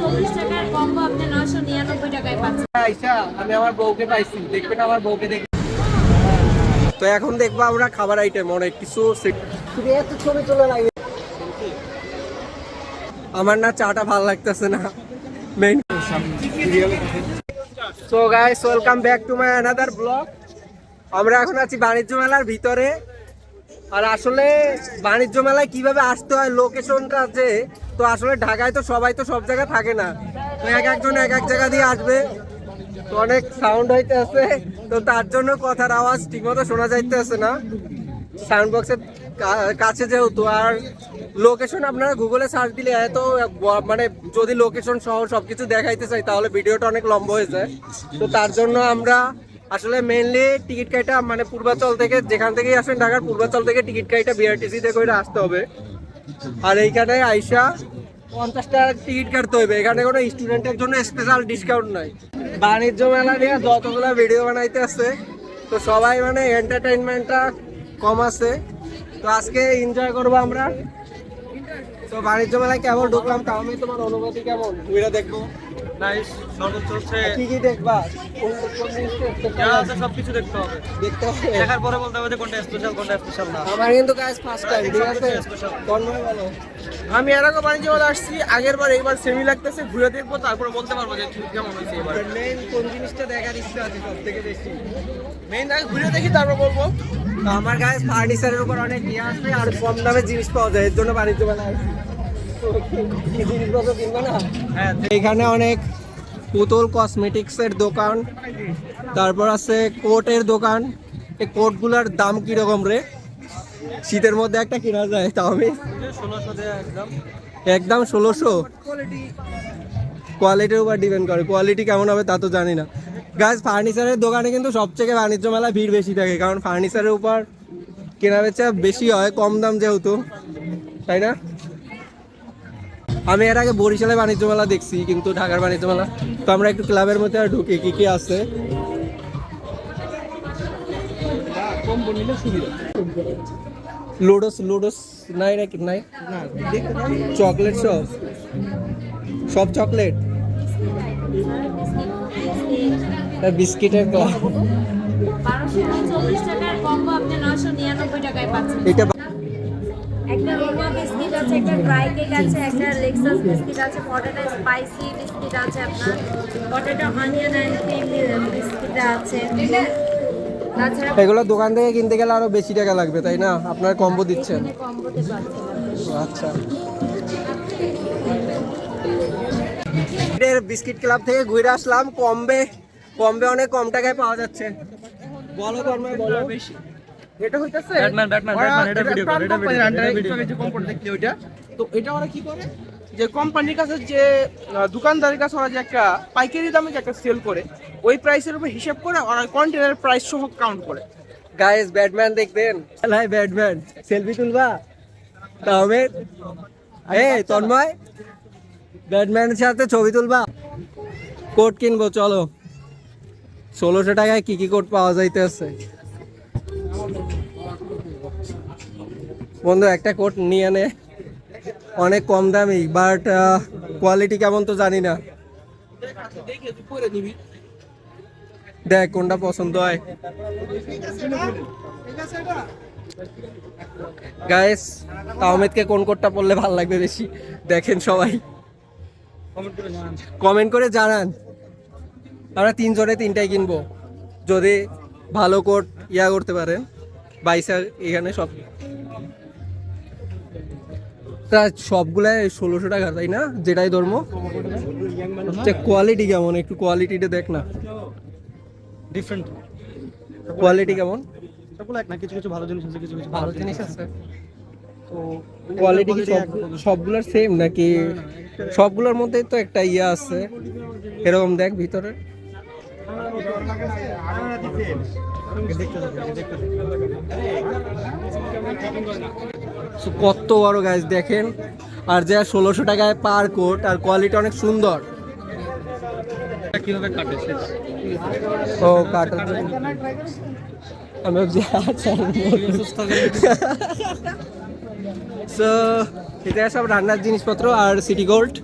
চল্লিশ টাকার কম্বো আপনি নশো নিরানব্বই টাকায় পাচ্ছেন। আইসা আমি আমার বউকে পাইছি। দেখবেন আমার বউকে দেখ। তো এখন দেখব আমরা খাবার আইটেম অনেক কিছু ছবি তোলা লাগে আমার না চাটা ভালো লাগতেছে না। Main so guys welcome back to my another blog আমরা এখন আছি বাণিজ্য মেলার ভিতরে। আর আসলে বাণিজ্য মেলায় কীভাবে আসতে হয় লোকেশনটা যে, তো আসলে ঢাকায় তো সবাই তো সব জায়গায় থাকে না। তো এক একজন এক এক জায়গা দিয়ে আসবে। তো অনেক সাউন্ড হইতে আছে তো তার জন্য কথার আওয়াজ ঠিকমতো শোনা যাইতে আছে না সাউন্ড বক্সের কাছে যেহেতু, আর লোকেশন আপনারা গুগলে সার্চ দিলে এত মানে যদি লোকেশন সহ সবকিছু দেখাইতে চাই, তাহলে ভিডিওটা অনেক লম্বা হয়ে যায়। তো তার জন্য আমরা আসলে মেনলি টিকিট কাইটা মানে পূর্বাচল থেকে যেখান থেকেই আসেন ঢাকার, পূর্বাচল থেকে টিকিট কাইটা বিআরটিসি থেকে করে আসতে হবে। আর এইখানে আইসা পঞ্চাশ টাকা টিকিট কাটতে হবে। এখানে কোনো স্টুডেন্টের জন্য স্পেশাল ডিসকাউন্ট নাই। বাণিজ্য মেলা নিয়ে যতগুলো ভিডিও বানাইতে আছে, তো সবাই মানে এন্টারটেইনমেন্টটা কম আছে। তো আজকে এনজয় করব আমরা। তো বাণিজ্য মেলায় কেমন ঢুকলাম? আমি তোমার অনুভূতি কেমন? ভিডিও দেখব। নাইস সর্বোচ্চ হচ্ছে কি কি দেখবা? কোন কোন জিনিসটা যা আছে সবকিছু দেখতে হবে। দেখতে হবে। দেখার পরে বলতে হবে যে কোনটা স্পেশাল কোনটা স্পেশাল না। আমার কিন্তু কাজ ফার্স্ট টাইম ঠিক আছে? তন্ময় বলো আমি এর আগে বাণিজ্য মেলা আসছি আগের বার এইবার সেমি লাগতেছে ঘুরে দেখব তারপরে বলতে পারব যে কেমন হয়েছে এবার। মেইন কোন জিনিসটা দেখার ইচ্ছা আছে সব থেকে বেশি? মেইন আগে ঘুরে দেখি তারপর বলব। আমার গায়ে ফার্নিচারের উপর অনেক ইয়ে আছে আর কম দামে জিনিস পাওয়া যায় এর জন্য বাণিজ্য মেলা আসছি এখানে অনেক পুতুল কসমেটিক্সের দোকান। তারপর আছে কোটের দোকান। এই কোটগুলোর দাম কীরকম রে? শীতের মধ্যে একটা কেনা যায়, তাও আমি একদম ষোলোশো। কোয়ালিটির উপর ডিপেন্ড করে। কোয়ালিটি কেমন হবে তা তো জানি না। গাছ ফার্নিচারের দোকানে কিন্তু সবথেকে বাণিজ্য মেলা ভিড় বেশি থাকে। কারণ ফার্নিচারের উপর কেনা বেচা বেশি হয়, কম দাম যেহেতু। তাই না? আমি এর আগে বরিশালে বাণিজ্য মেলা দেখছি কিন্তু ঢাকার বাণিজ্য মেলা। তো আমরা একটু ক্লাবের মধ্যে আর ঢুকি কি কি আছে? লুডোস লুডোস নাই নাকি নাই? চকলেট সব। সব চকলেট? বিস্কিটের ক্লাব। এটা একটা আছে একটা ড্রাই কেক আছে একটা লেক্সাস বিস্কিট আছে পটেটো স্পাইসি বিস্কিট আছে আপনার potato onion and cream biscuit আছে। এগুলো দোকান থেকে কিনতে গেলে আরও বেশি টাকা লাগবে তাই না? আপনার কম্বো দিচ্ছেন। আচ্ছা। বিস্কিট ক্লাব থেকে ঘুরে আসলাম কমবে কমবে অনেক কম টাকায় পাওয়া যাচ্ছে। বলো তন্ময় বলো। এটা হইতাছে ব্যাটম্যান, ব্যাটম্যান, ব্যাটম্যান, এটা video কর, এটা video যে দেখলি ওইটা। তো এটা ওরা কি করে? যে কোম্পানির কাছে যে দোকানদারের কাছে ওরা যে একটা পাইকারি দামে যে একটা সেল করে ওই প্রাইসের উপর হিসাব করে ওরা কন্টেনার প্রাইস সহ কাউন্ট করে। গাইস ব্যাটম্যান দেখবেন। হাই ব্যাটম্যান সেলফি তুলবা। তাহলে এই তন্ময় ব্যাটম্যানের সাথে ছবি তুলবা। কোট কিনবো চলো। ষোলোশো টাকায় কি কি কোট পাওয়া যাইতেছে? বন্ধু, একটা কোট নিয়ে নে। অনেক কম দামি বাট কোয়ালিটি কেমন তো জানি না। দেখে, কোনটা পছন্দ হয়। গাইস তাহমেদকে কোন কোটটা পরলে ভালো লাগবে বেশি? দেখেন সবাই। কমেন্ট করে জানান। আমরা তিনজনে তিনটাই কিনবো। যদি ভালো কোট ইয়া করতে পারেন বাইসা এখানে সব তা সবগুলাই ষোলোশো টাকা তাই না? যেটাই ধর্ম। কোয়ালিটি কেমন? একটু কোয়ালিটিটা দেখ না। ডিফারেন্ট কোয়ালিটি কেমন? সবগুলো এক না কিছু কিছু ভালো জিনিস আছে কিছু কিছু ভালো জিনিস আছে। তো কোয়ালিটি কি সবগুলোর সেম নাকি সবগুলোর মধ্যেই তো একটা ইয়ে আছে। এরকম দেখ ভিতরে। কত বড় গাছ দেখেন। আর যা ষোলোশো টাকায় পার কোট আর কোয়ালিটি অনেক সুন্দর। কীভাবে কাটে ও কাটার আমি আচ্ছা। সো এটা সব রান্নার জিনিসপত্র আর সিটি গোল্ড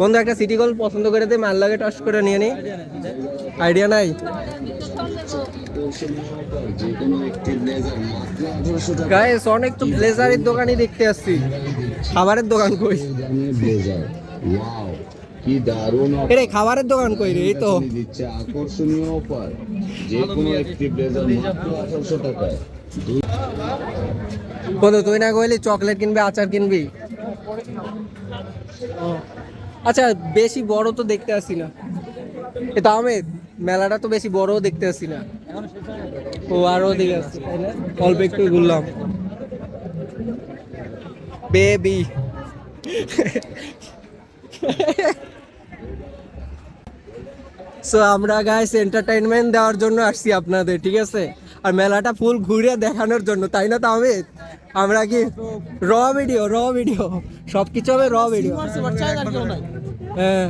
বন্ধু একটা সিটি গোল্ড পছন্দ করে দে মাল লাগে টস করে নিয়ে নি। আইডিয়া নাই? গাইস অনেক তো ব্লেজারের দোকানই দেখতে আসছি। খাবারের দোকান কই? ব্লেজার ওয়াও কি খাবারের দোকান কই রে? এই তো। দিচ্ছে আকর্ষণীয় অফার যে কোনো একটি ব্লেজার মাত্র আঠারোশো টাকায় বন্ধু, তুই না কইলি চকলেট কিনবি, আচার কিনবি? আচ্ছা বেশি বড় তো দেখতে আসি না। এ তো আমেদ মেলাটা তো বেশি বড় দেখতে আসি না। ও আরও দিকে আসছে অল্প একটু ঘুরলাম। বেবি। সো আমরা গাইস এন্টারটেইনমেন্ট দেওয়ার জন্য আসছি আপনাদের ঠিক আছে? আর মেলাটা ফুল ঘুরে দেখানোর জন্য তাই না তো আমেদ আমরা কি র ভিডিও র ভিডিও সব কিছু হবে র ভিডিও হ্যাঁ।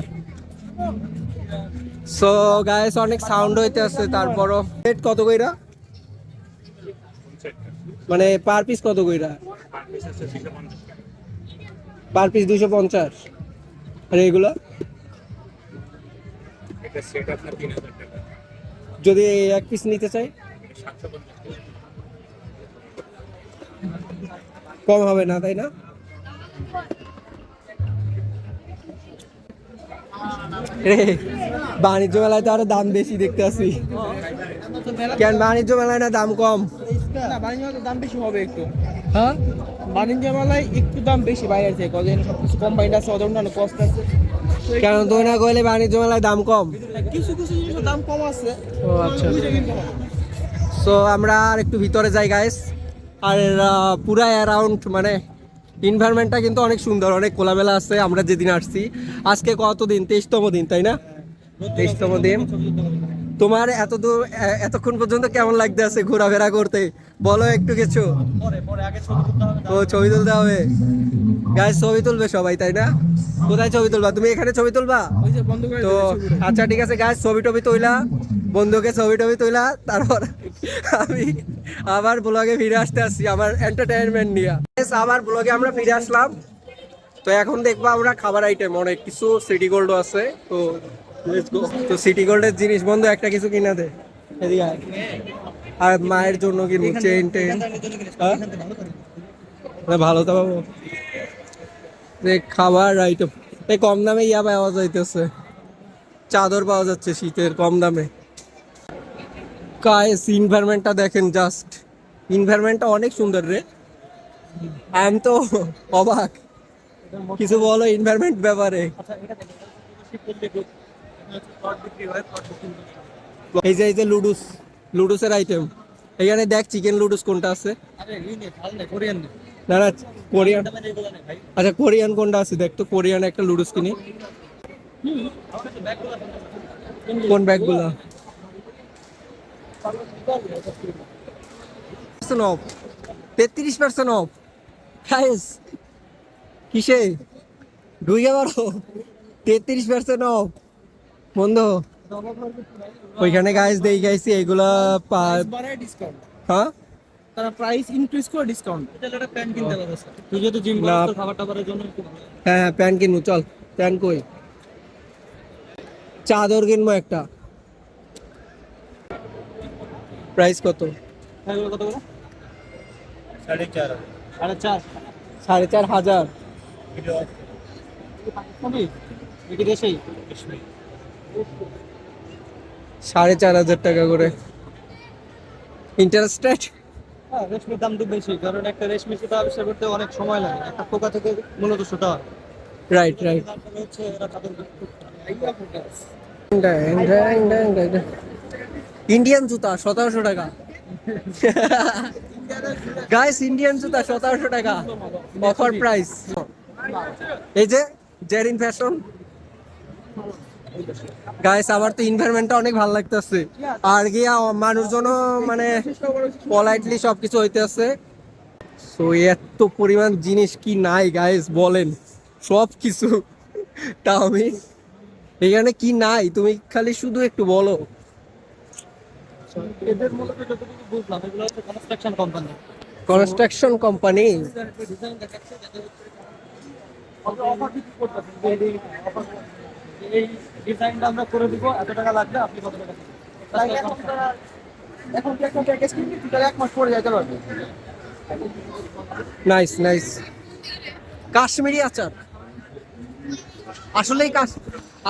সো গাইস অনেক সাউন্ড হইতে আছে তারপরও রেট কত কইরা? মানে পার পিস কত কইরা? পার পিস দুশো পঞ্চাশ। আর এগুলো? যদি এক পিস নিতে চাই? কম হবে না তাই না? রে বাণিজ্য মেলায় তো আরও দাম বেশি দেখতে আসি। কেন বাণিজ্য মেলায় না দাম কম? না বাণিজ্য মেলায় দাম বেশি হবে একটু। হ্যাঁ? বাণিজ্য মেলায় একটু দাম বেশি বাইরের থেকে সব কিছু কম্বাইন্ড আছে ওদের কস্ট আছে। কেন তুই না কইলে বাণিজ্য মেলায় দাম কম? কিছু কিছু জিনিসের দাম কম আছে। ও আচ্ছা। সো আমরা আর একটু ভিতরে যাই গাইস আর পুরা অ্যারাউন্ড মানে এনভায়রনমেন্টটা কিন্তু অনেক সুন্দর, অনেক খোলামেলা আছে, আমরা যেদিন আসছি, আজকে কতদিন? তেইশতম দিন, তাই না? তেইশতম দিন। তোমার এত দূর এতক্ষণ পর্যন্ত কেমন লাগতে আছে ঘোরাফেরা করতে? বলো একটু কিছু। ও ছবি তুলতে হবে। গাইস ছবি তুলবে সবাই তাই না? কোথায় ছবি তুলবা? তুমি এখানে ছবি তুলবা? তো আচ্ছা ঠিক আছে গাছ ছবি টবি তুইলা। বন্ধুকে ছবি টবি তুইলা। তারপর আমি আবার ব্লগে ফিরে আসতে আসছি আমার এন্টারটেইনমেন্ট নিয়ে। আবার ব্লগে আমরা ফিরে আসলাম। তো এখন দেখব আমরা খাবার আইটেম অনেক কিছু সিটি গোল্ডও আছে তো. তো সিটি গোল্ডের জিনিস বন্ধু একটা কিছু কিনা দে। এদিকে আর মায়ের জন্য কিনবো চেন টেন? ভালো তো পাবো যে খাবার আইটেম এই কম দামে ইয়া পাওয়া যাইতেছে। চাদর পাওয়া যাচ্ছে শীতের কম দামে। কায়েস ইনভায়রনমেন্টটা দেখেন জাস্ট ইনভায়রনমেন্টটা অনেক সুন্দর রে। আমি তো অবাক। কিছু বলো ইনভায়রনমেন্ট ব্যাপারে। এই যে এই যে লুডুস লুডুসের আইটেম এখানে দেখ চিকেন লুডুস কোনটা আছে। না না কোরিয়ান আচ্ছা কোরিয়ান কোনটা আছে? দেখ তো কোরিয়ান একটা লুডুস কিনি। কোন ব্যাগগুলো অফ তেত্রিশ পার্সেন্ট অফ গাইস কিসে? ঢুকে পারো তেত্রিশ পার্সেন্ট অফ বন্ধ? ওইখানে গাইস দেই গাইছি এগুলা ডিসকাউন্ট হ্যাঁ? তারা প্রাইস ইনক্রিজ করে ডিসকাউন্ট তুই যেহেতু জিম না। খাবার টাবারের জন্য হ্যাঁ হ্যাঁ প্যান্ট কিনবো চল। প্যান্ট কই? চাদর কিনবো একটা। প্রাইস কত? কত করে সাড়ে চার। সাড়ে চার। সাড়ে চার হাজার। দেশেই সাড়ে চার হাজার টাকা করে। ইন্টারেস্টেড হ্যাঁ রেশমির দাম তো বেশি কারণ একটা রেশমি সুতা আবিষ্কার করতে অনেক সময় লাগে একটা পোকা থেকে মূলত সুতা হয়। রাইট রাইট তারপরে হচ্ছে এরা তাদের ইন্ডিয়ান জুতা সতেরোশো টাকা। গাইস ইন্ডিয়ান জুতা সতেরোশো টাকা। অফার প্রাইস এই যে জেরিন ফ্যাশন গাইস আমার তো এনভায়রনমেন্টটা অনেক ভালো লাগতেছে। আর গিয়া মানুষজনও মানে পলাইটলি সবকিছু হইতেছে। সো এত পরিমাণ জিনিস কি নাই গাইস বলেন। সব কিছু তা আমি এখানে কি নাই? তুমি খালি শুধু একটু বলো। এদের মূলত যতটুকু বুঝলাম এগুলো হচ্ছে construction company construction company offer এই ডিজাইনটা আমরা করে দিব এত টাকা লাগবে আপনি কত টাকা এখন কি একটা প্যাকেজ কিনবি তুই তাহলে এক মাস পরে যাইতে পারবি। নাইস নাইস কাশ্মীরি আচার। আসলেই কাশ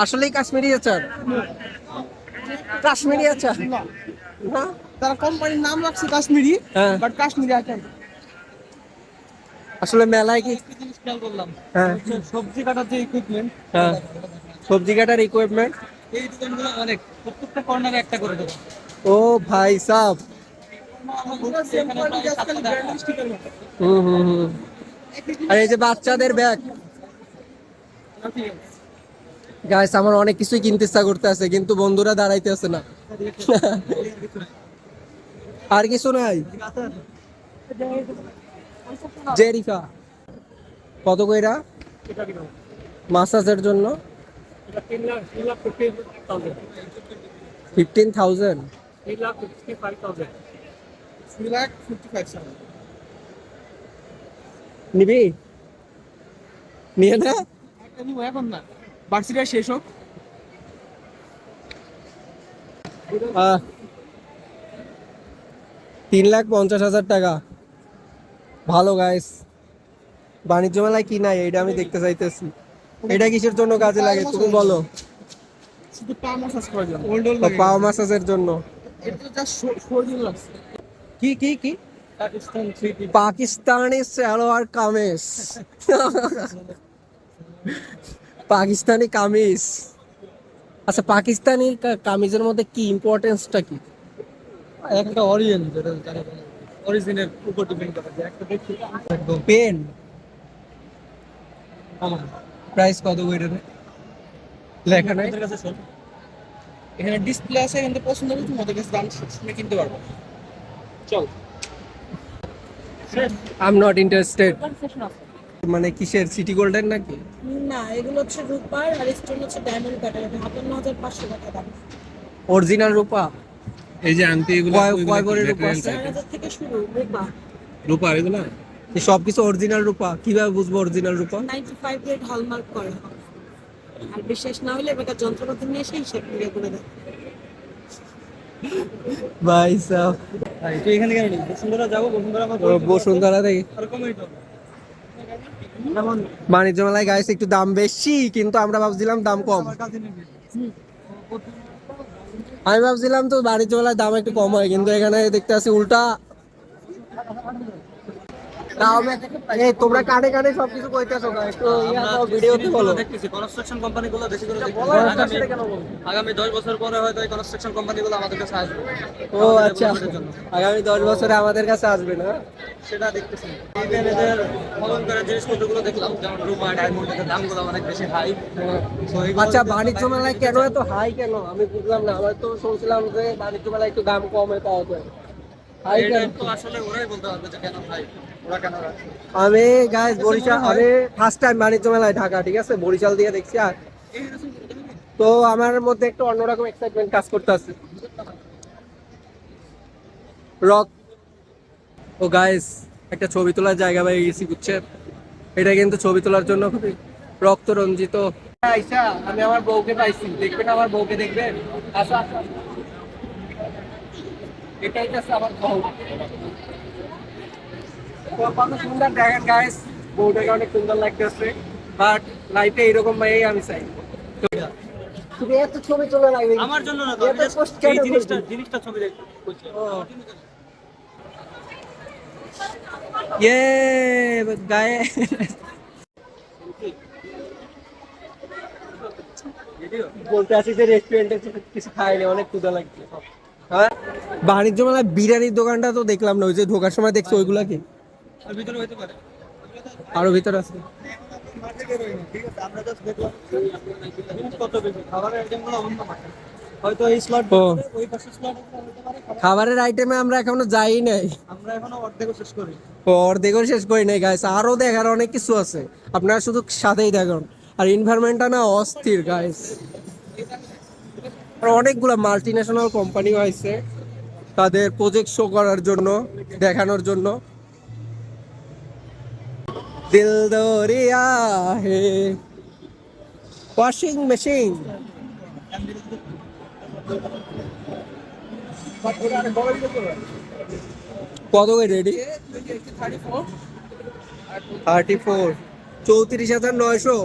আসলেই কাশ্মীরি আচার। কাশ্মীরি আচার। না? তারা কোম্পানির নাম রাখছে কাশ্মীরি হ্যাঁ। বাট কাশ্মীরি আছে আসলে মেলায় কি খেয়াল করলাম। হ্যাঁ। সবজি কাটার যে ইকুইপমেন্ট হ্যাঁ। সবজি কাটার ইকুইপমেন্ট এই দোকানগুলো অনেক। প্রত্যেকটা কর্নারে একটা করে দেবো। ও ভাই। হুম হুম হুম। আর এই যে বাচ্চাদের ব্যাগ গাইস আমার অনেক কিছুই কিনতে ইচ্ছা করতে আছে কিন্তু বন্ধুরা দাঁড়াইতে আছে না। আর কিছু নাই? জেরিফা। কত কইরা? মাসাজের জন্য। Fifteen thousand three lakh fifty five seven নিবি? নিয়ে না। একটা নিবো এখন না। বার্ষিকটা শেষ হোক। তিন লাখ পঞ্চাশ হাজার টাকা। ভালো গাইস বাণিজ্য মেলায় কি নাই এটা আমি দেখতে চাইতেছি। এটা কিসের জন্য কাজে লাগে? তুমি বলো। শুধু পা মাসাজ করার জন্য। পাও মাসাজের জন্য। এটা তো জাস্ট সর্দিন লাগছে। কি কি কি? পাকিস্তান থ্রি পাকিস্তানি সালোয়ার কামিজ। পাকিস্তানি কামিজ। আচ্ছা পাকিস্তানি কামিজের মধ্যে কি ইম্পর্টেন্সটা কি? একটা অরিজিন যেটা অরিজিনের উপর ডিপেন্ড করে। একটা দেখছি একদম পেন আমার। প্রাইস কত করে লেখা নাই। কাছে শোন এখানে ডিসপ্লে আছে কিন্তু পছন্দ হলে তোমাদের কাছে দাম শুনে কিনতে পারব। চল। আই এম নট ইন্টারেস্টেড মানে কিসের সিটি গোল্ডের নাকি? না এগুলো হচ্ছে রূপার আর স্টোন হচ্ছে ডায়মন্ড কাটার এটা হাতান্ন হাজার পাঁচশো টাকা দাম। অরিজিনাল রূপা? এই যে আংটি এগুলো কয় কয় কি রূপা আছে থেকে শুরু রূপা। রূপা এগুলো এই সব কিছু অরিজিনাল রূপা কীভাবে বুঝব অরিজিনাল রূপা? নাইনটি ফাইভ গ্রেড হলমার্ক করে। আর বিশেষ না হলে এবার যন্ত্রপাতি নিয়ে এসে হিসাব করে করে দেয়। ভাই সাহ তুই এখানে কেন নেই? বসুন্ধরা যাব বসুন্ধরা বসুন্ধরা থেকে আর কমেই তো। যেমন বাণিজ্য মেলায় গাইস একটু দাম বেশি কিন্তু আমরা ভাবছিলাম দাম কম। আমি ভাবছিলাম তো বাণিজ্য মেলায় দাম একটু কম হয় কিন্তু এখানে দেখতে আছি উল্টা। এই তোমরা কানে কানে সবকিছু কইতেছো না একটু ভিডিওতে বলো। দেখতেছি। কনস্ট্রাকশন কোম্পানিগুলো বেশি করে আগামী সাথে কেন বলো? আগামী দশ বছর পরে হয়তো এই কনস্ট্রাকশন কোম্পানিগুলো আমাদের কাছে আসবে। ও আচ্ছা। আগামী দশ বছরে আমাদের কাছে আসবে না? সেটা দেখতেছি। জিনিসপত্রগুলো দেখলাম যেমন রুমা ডায়মন্ড এদের দামগুলো অনেক বেশি হাই আচ্ছা বাণিজ্য মেলায় কেন এত হাই কেন? আমি বুঝলাম না আমার তো শুনছিলাম যে বাণিজ্য মেলায় একটু দাম কমে পাওয়া যায়। হাই কেন? তো আসলে ওরাই বলতে পারবে যে কেন হাই আমি গাইস বরিশাল আমি ফার্স্ট টাইম বাণিজ্য মেলায় ঢাকা ঠিক আছে? বরিশাল দিয়ে দেখছি আর তো আমার মধ্যে একটু অন্যরকম এক্সাইটমেন্ট কাজ করতে আছে রক ও গাইস একটা ছবি তোলার জায়গা পেয়ে গেছি বুঝছেন এটা কিন্তু ছবি তোলার জন্য খুবই রক্ত রঞ্জিত আইসা আমি আমার বউকে পাইছি। দেখবেন আমার বউকে দেখবেন আসো আসো এটাই আমার বউ। তো কত সুন্দর দেখেন গাইস বউটাকে অনেক সুন্দর লাগতেছে। বাট লাইফে এরকম মেয়েই আমি চাই। তুমি এত ছবি তোলা লাগবে আমার জন্য না এত just কেন জিনিসটা জিনিসটা ছবি দেখতে ইয়ে গায়ে বলতে আছি যে রেস্টুরেন্টে কিছু খাইনি অনেক ক্ষুধা লাগছে। হ্যাঁ? বাণিজ্য মেলায় বিরিয়ানির দোকানটা তো দেখলাম না ওই যে ঢোকার সময় দেখছ ওইগুলা কি? আর ভিতরে আছে। খাবারের আইটেমে আমরা এখনও যাই নাই। আমরা এখনও অর্ধেকও শেষ করি অর্ধেকও শেষ করি নাই গাইস আরও দেখার অনেক কিছু আছে। আপনারা শুধু সাথেই দেখুন আর এনভায়রনমেন্টটা না অস্থির গাইস আর অনেকগুলো মাল্টি ন্যাশনাল কোম্পানি হয়েছে তাদের প্রজেক্ট শো করার জন্য দেখানোর জন্য। দিল দরিয়া হে ওয়াশিং মেশিন কত রেডি থার্টি ফোর চৌত্রিশ হাজার নয়শো।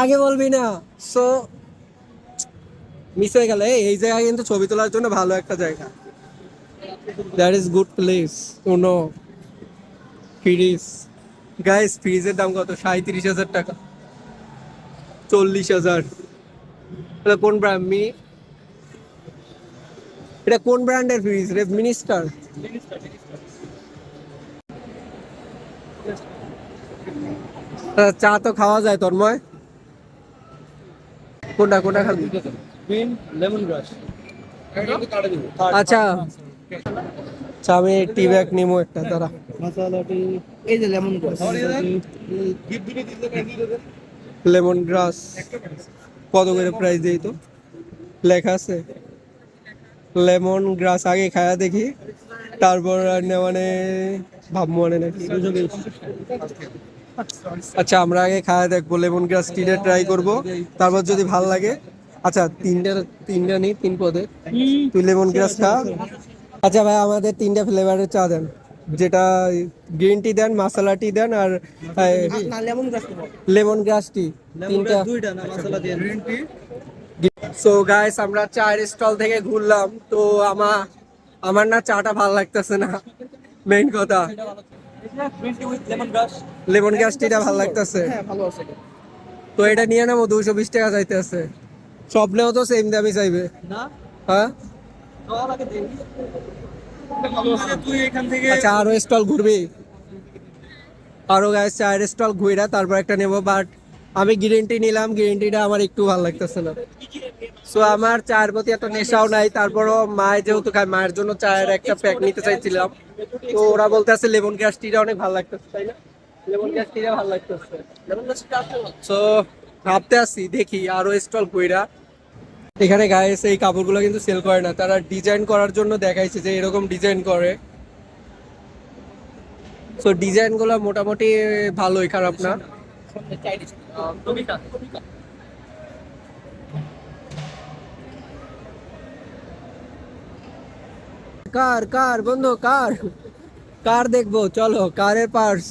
আগে বলবি না। সো মিস হয়ে গেল। এই জায়গা কিন্তু ছবি তোলার জন্য ভালো একটা জায়গা। That is good place oh no fridge guys ফ্রিজের দাম কত? সাঁত্রিশ হাজার টাকা। চল্লিশ হাজার। এটা কোন ব্র্যান্ড মি এটা কোন ব্র্যান্ডের ফ্রিজ রে মিনিস্টার চা তো খাওয়া যায় তন্ময়। কোনটা কোনটা খাবি? গ্রিন লেমন গ্রাস আচ্ছা। আচ্ছা আমি টি ব্যাগ নিমো একটা তারা মশালাটি এই যে লেমন গ্রাস লেমন গ্রাস কত করে প্রাইস দিই তো? লেখা আছে। লেমন গ্রাস আগে খায়া দেখি তারপর মানে ভাব মনে নাকি। আচ্ছা আমরা আগে খায়া দেখব লেমন গ্রাস টিটা ট্রাই করব। তারপর যদি ভালো লাগে। আচ্ছা তিনটা তিনটা নিই তিন পদে তুই লেমন গ্রাস খা। আচ্ছা ভাই আমাদের তিনটা ফ্লেভারের চা দেন। যেটা গ্রিন টি দেন মশলা টি দেন আর lemon grass lemon grass tea তিনটা। দুইটা না মশলা দিয়ে? গ্রিন টি সো গাইস আমরা চায়ের স্টল থেকে ঘুরলাম। তো আমার আমার না চাটা ভালো লাগতেছে না। মেইন কথা। Green tea with lemon grass lemon grass টিটা ভালো লাগতেছে। হ্যাঁ ভালো আছে। তো এটা নিয়ে নেব দুশো বিশ টাকা চাইতেছে স্বপ্নেও তো সেম দামই চাইবে। না? হ্যাঁ? আচ্ছা আরও স্টল ঘুরবি। আরও চায়ের স্টল ঘুরা তারপর একটা নেব বাট আমি নিলাম আমার একটু ভালো লাগতেছে না। সো আমার চায়ের প্রতি এত নেশাও নাই, তারপরও মায়ের যেহেতু খায়, মায়ের জন্য চায়ের একটা প্যাক নিতে চাইছিলাম। তো ওরা বলতেছে লেমন গ্যাস টিটা অনেক ভালো লাগতেছে, তাই না? লেমন গ্যাস টিটা ভালো লাগতেছে। সো ভাবতে আসছি দেখি, আরও স্টল কইরা এখানে গায়ে এই কাপড়গুলো কিন্তু সেল করে না। তারা ডিজাইন করার জন্য দেখাইছে যে এরকম ডিজাইন করে। সো ডিজাইনগুলো মোটামুটি ভালোই, খারাপ না? কার কার, বন্ধু, কার? কার দেখব? চলো, কারের পার্স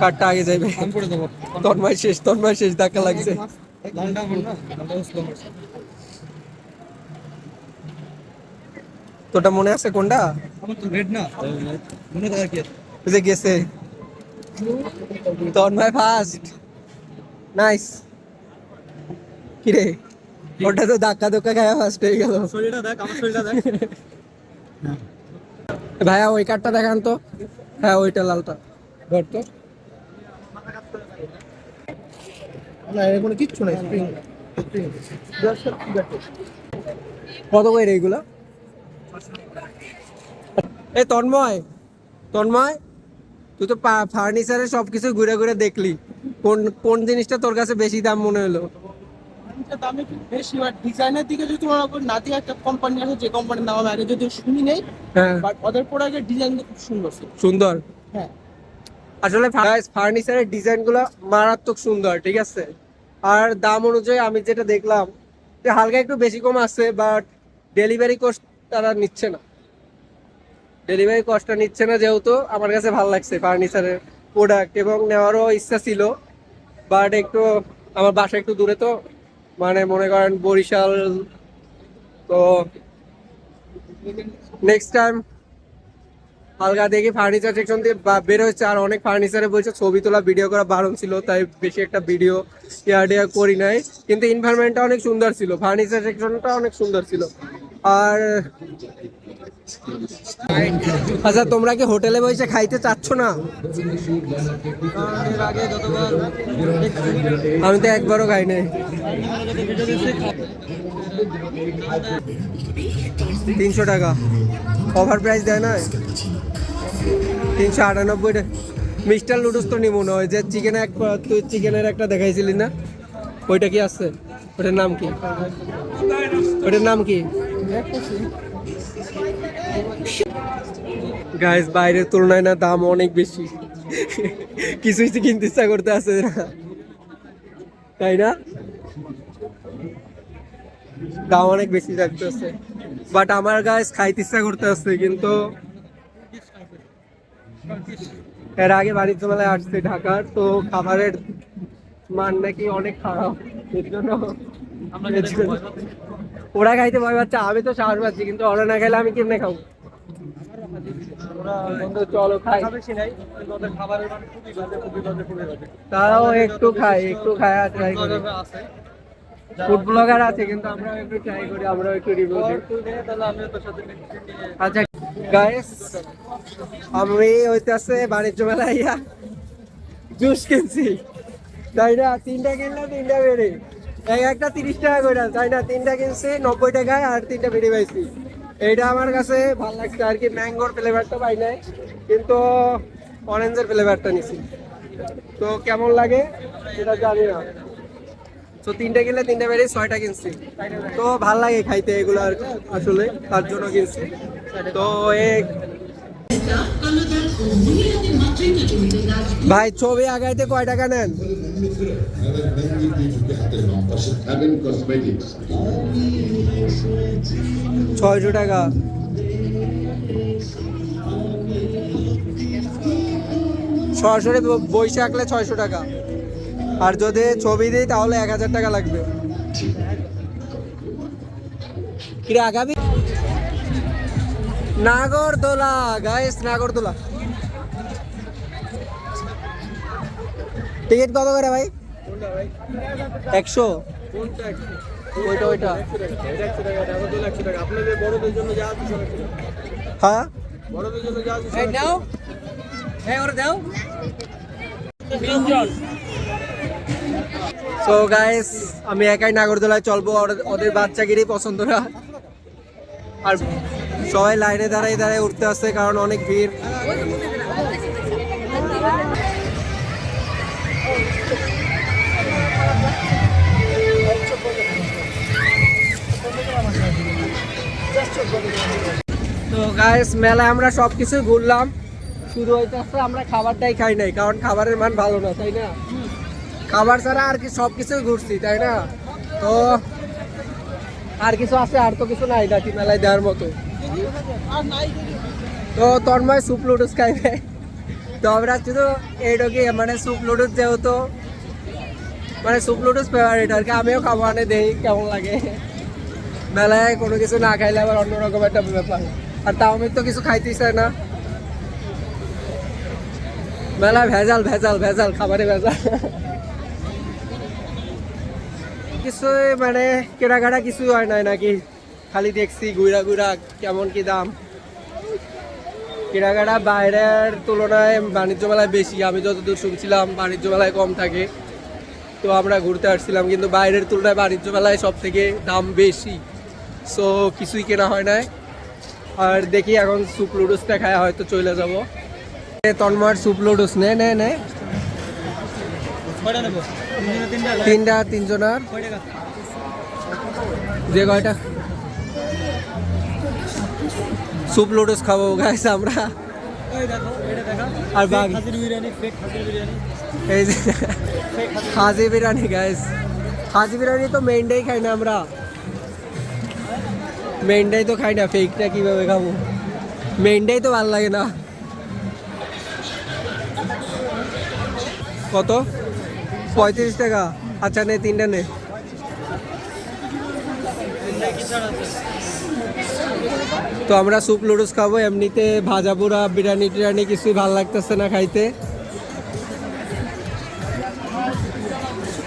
কারটা আগে যাবে। দেবো তন্ময় শেষ তন্ময় শেষ ধাক্কা লাগছে। তোটা মনে আছে কোনটা? রেড না। মনে যে গেছে। তন্ময় ফার্স্ট নাইস কিরে? ওটা তো ধাক্কা ধক্কা খায়া ফার্স্ট হয়ে গেল। শরীরটা দেখ আমার শরীরটা দেখ। ভাইয়া ওই কার্ডটা দেখান তো। হ্যাঁ ওইটা লালটা। ধর তো। না এর কোনো কিচ্ছু নাই স্প্রিং কত করে এইগুলো এ তন্ময় তন্ময় তুই তো ফার্নিচারে সব কিছু ঘুরে ঘুরে দেখলি। কোন কোন জিনিসটা তোর কাছে বেশি দাম মনে হলো? দাম বেশি বাট ডিজাইনের দিকে যদি তুলনা করি নাতি একটা কোম্পানি আছে যে কোম্পানির নাম আমি আগে যদি শুনি নেই হ্যাঁ। বাট ওদের প্রোডাক্টের ডিজাইন খুব সুন্দর সুন্দর? হ্যাঁ। আসলে ফার্নিচারের ডিজাইনগুলো মারাত্মক সুন্দর ঠিক আছে? আর দাম অনুযায়ী আমি যেটা দেখলাম যে হালকা একটু বেশি কম আছে বাট ডেলিভারি কস্ট তারা নিচ্ছে না। ডেলিভারি কস্টটা নিচ্ছে না যেহেতু আমার কাছে ভালো লাগছে ফার্নিচারের প্রোডাক্ট এবং নেওয়ারও ইচ্ছা ছিল বাট একটু আমার বাসা একটু দূরে তো মানে মনে করেন বরিশাল, তো নেক্সট টাইম হালকা দেখি ফার্নিচার সেকশন দিয়ে বের হচ্ছে আর অনেক ফার্নিচারে বলছে, ছবি তোলা ভিডিও করা বারণ ছিল, তাই বেশি একটা ভিডিও ইয়াডিয়া করি নাই। কিন্তু এনভায়রনমেন্টটা অনেক সুন্দর ছিল ফার্নিচার সেকশনটা অনেক সুন্দর ছিল। আর আচ্ছা তোমরা কি হোটেলে বসে খাইতে চাচ্ছ না? আমি তো একবারও খাই নাই। তিনশো টাকা। ওভার প্রাইস দেয় না? তিনশো আটানব্বই টাকা মিস্টার লুডুস তো নিমো না, ওই যে চিকেন এক, তুই চিকেনের একটা দেখাইছিলি না? ওইটা কি আছে? ওটার নাম কি? ওটার নাম কি? গাইস বাইরের তুলনায় না, দাম অনেক বেশি। কিছু কিছু কিনতে ইচ্ছা করতে আছে না। তাই না? দাম অনেক বেশি লাগতেছে বাট আমার গাইস খাইতে ইচ্ছা করতে আসছে কিন্তু এর আগে বাণিজ্য মেলায় আসছে ঢাকার তো খাবারের মান নাকি অনেক খারাপ। এর জন্য ওরা খাইতে ভয় পাচ্ছে আমি তো সাহস পাচ্ছি কিন্তু ওরা না খাইলে আমি কেমনে খাব? চলো খাই। তারাও একটু খাই একটু খায়া ট্রাই করি। ফুড ব্লগার আছে কিন্তু আমরাও একটু ট্রাই করি আমরাও একটু রিভিউ দিই। আচ্ছা গাইস আমি হইতাছে বাণিজ্য মেলায় ইয়া জুস কিনছি। তাই না তিনটা কিনলে তিনটা বেড়ে। এক একটা তিরিশ টাকা করে তাই না তিনটা কিনছি, নব্বই টাকায় আর তিনটা বেড়ে পাইছি। এইটা আমার কাছে ভালো লাগছে, আর কি ম্যাঙ্গোর ফ্লেভারটা পাই নাই, কিন্তু অরেঞ্জের ফ্লেভারটা নিছি। তো কেমন লাগে সেটা জানি না। তো তিনটা কিনলে তিনটা বেড়ে, ছয়টা কিনছি। তো ভালো লাগে খাইতে এগুলো আর আসলে, তার জন্য কিনছি। তো এই ভাই, ছবি আগাইতে কয় টাকা নেন? ছয়শো টাকা। সরাসরি বইসে আঁকলে ছয়শো টাকা। আর যদি ছবি দিই, তাহলে এক হাজার টাকা লাগবে। কিরে আগামী নাগরদোলা গাইস নাগরদোলা। টিকিট কত করে ভাই? একশো। ওইটা ওইটা। হ্যাঁ? টাকা। সো গাইস আমি একাই নাগরদোলায় চলবো ওদের বাচ্চাগিরি পছন্দ না। আর সবাই লাইনে দাঁড়ায় দাঁড়ায় উঠতে আসছে কারণ অনেক ভিড়। তো গাইস মেলায় আমরা সব কিছু ঘুরলাম। শুধু হইতেছে আমরা খাবারটাই খাই নাই, কারণ খাবারের মান ভালো না, তাই না? খাবার ছাড়া আর কি সব কিছুই ঘুরছি, তাই না? তো আর কিছু আছে, আর তো কিছু নাই নাকি মেলায় দেওয়ার মতো। তো তন্ময় স্যুপ লুডুস খাইবে তো আমরা শুধু এইটাকে মানে স্যুপ লুডুস যেহেতু মানে স্যুপ লুডুস ফেভারিট আর কি আমিও খাব আনে দেই কেমন লাগে মেলায় কোনো কিছু না খাইলে আবার অন্যরকম একটা ব্যাপার আর তাও আমি তো কিছু খাইতেই চাই না মেলায় ভেজাল ভেজাল ভেজাল খাবারে ভেজাল কিছু মানে কেনাকাটা কিছুই হয় নাই নাকি খালি দেখছি গুইরা গুইরা কেমন কি দাম। কেনাকাটা বাইরের তুলনায় বাণিজ্য মেলায় বেশি। আমি যতদূর শুনছিলাম বাণিজ্য মেলায় কম থাকে। তো আমরা ঘুরতে আসছিলাম, কিন্তু বাইরের তুলনায় বাণিজ্য মেলায় সব থেকে দাম বেশি। সো কিছুই কেনা হয় নাই। আর দেখি এখন স্যুপ লুডুসটা খায় হয়তো চলে যাব। তন্ময়ের স্যুপ লুডুস নে নে নে। তিনটা, তিনজনের। যে কয়টা? স্যুপ লুডুস খাব গাইস আমরা ওই দেখো এটা দেখা আর Fake বাকি হাজির বিরিয়ানি ফেক হাজির বিরিয়ানি এই যে ফেক হাজির হাজি বিরিয়ানি গাইস হাজি বিরিয়ানি তো মেইনটাই খাই না আমরা মেইনটাই তো খাই না ফেকটা কীভাবে খাব মেইনটাই তো ভালো লাগে না। কত? পঁয়ত্রিশ টাকা। আচ্ছা নে তিনটা নে। তো আমরা স্যুপ লুডুস খাব, এমনিতে ভাজা পোড়া, বিরিয়ানি টিরিয়ানি কিছুই ভালো লাগতেছে না খাইতে।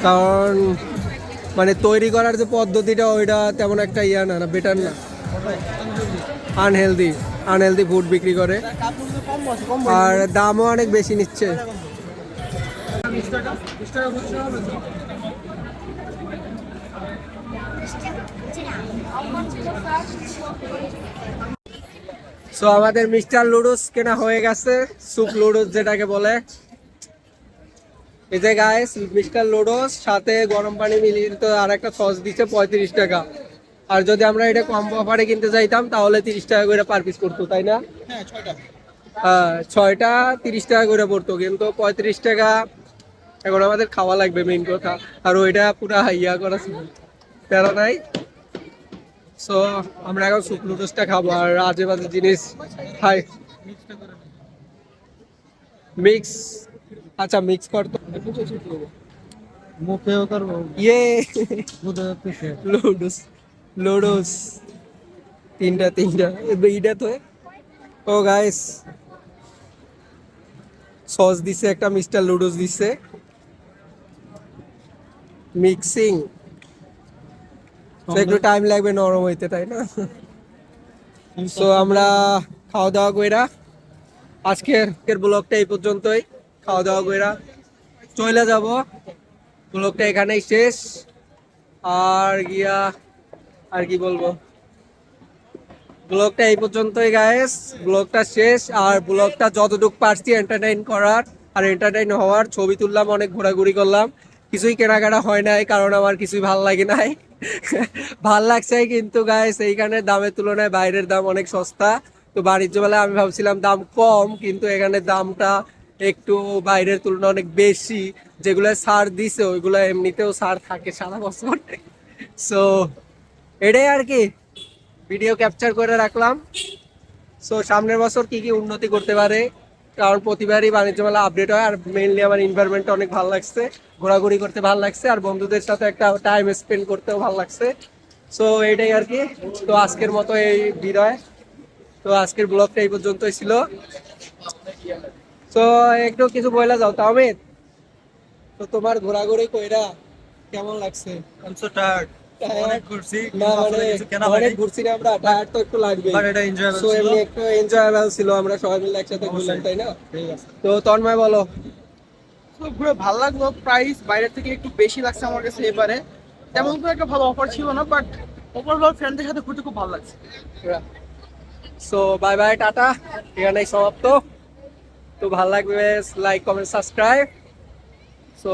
কারণ মানে তৈরি করার যে পদ্ধতিটা ওইটা তেমন একটা ইয়া না না বেটার না। আনহেলদি আনহেলদি ফুড বিক্রি করে। আর দামও অনেক বেশি নিচ্ছে। সো আমাদের মিস্টার লুডুস কেনা হয়ে গেছে। স্যুপ লুডুস যেটাকে বলে। এই যে গাইস মিস্টার লুডুস সাথে গরম পানি মিলিয়ে তো আর একটা সস দিচ্ছে পঁয়ত্রিশ টাকা। আর যদি আমরা এটা কম অফারে কিনতে চাইতাম তাহলে তিরিশ টাকা করে পার পিস করতো তাই না? হ্যাঁ ছয়টা। হ্যাঁ, ছয়টা তিরিশ টাকা করে পড়তো কিন্তু পঁয়ত্রিশ টাকা এখন আমাদের খাওয়া লাগবে মেইন কথা। আর ওইটা পুরা ইয়া করা ছিল। প্যারা নাই? সো আমরা এখন সুপ নুডলসটা খাব আর আজে বাজে জিনিস খাই। মিক্স আচ্ছা মিক্স করতো মুখেও করব। ইয়ে লুডুস লুডুস তিনটা তিনটা। এইটা তো ও গাইস সস দিছে একটা মিস্টার লুডুস দিছে। মিক্সিং একটু টাইম লাগবে নরম হইতে তাই না? সো আমরা খাওয়া দাওয়া কইরা আজকের আজকের ব্লগটা এই পর্যন্তই। খাওয়া দাওয়া কইরা চলে যাব। ব্লগটা এখানেই শেষ। আর গিয়া আর কি বলব? ব্লগটা এই পর্যন্তই গায়েস ব্লগটা শেষ। আর ব্লগটা যতটুকু পারছি এন্টারটেইন করার। আর এন্টারটেইন হওয়ার ছবি তুললাম অনেক ঘোরাঘুরি করলাম। কিছুই কেনাকাটা হয় নাই কারণ আমার কিছুই ভালো লাগে নাই। ভালো লাগছে কিন্তু গায়েস এইখানে দামের তুলনায় বাইরের দাম অনেক সস্তা। তো বাণিজ্য মেলায় আমি ভাবছিলাম দাম কম, কিন্তু এখানে দামটা একটু বাইরের তুলনায় অনেক বেশি। যেগুলো ছাড় দিছে, ওইগুলো এমনিতেও সার থাকে সারা বছর। সো এটাই আর কি। ভিডিও ক্যাপচার করে রাখলাম। সো সামনের বছর কি কি উন্নতি করতে পারে? কারণ প্রতিবারই বাণিজ্য মেলা আপডেট হয়, আর মেইনলি আমার এনভায়রনমেন্টটা অনেক ভালো লাগছে, ঘোরাঘুরি করতে ভালো লাগছে, আর বন্ধুদের সাথে একটা টাইম স্পেন্ড করতেও ভালো লাগছে। সো এইটাই আর কি। তো আজকের মতো এই বিদায়। তো আজকের ব্লগটা এই পর্যন্তই ছিল। তো একটু কিছু বইলা যাও তাহমিদ তো তোমার ঘোরাঘুরি কইরা কেমন লাগছে? অনেক ঘুরছি না মানে অনেক ঘুরছি না আমরা টায়ার তো একটু লাগবে বাট এটা enjoyable সো এমনি একটু এনজয়েবল ছিল আমরা সবাই মিলে একসাথে ঘুরলাম তাই না? তো তন্ময় বলো। ঘুরে ভালো লাগল প্রাইস বাইরের থেকে একটু বেশি লাগছে আমার কাছে এবারে। তেমন কোনো একটা ভালো অফার ছিল না বাট ওভারঅল ফ্রেন্ডদের সাথে ঘুরতে খুব ভালো লাগছে। সো বাই বাই টাটা। এখানেই সমাপ্ত। তো ভালো লাগবে লাইক কমেন্ট সাবস্ক্রাইব সো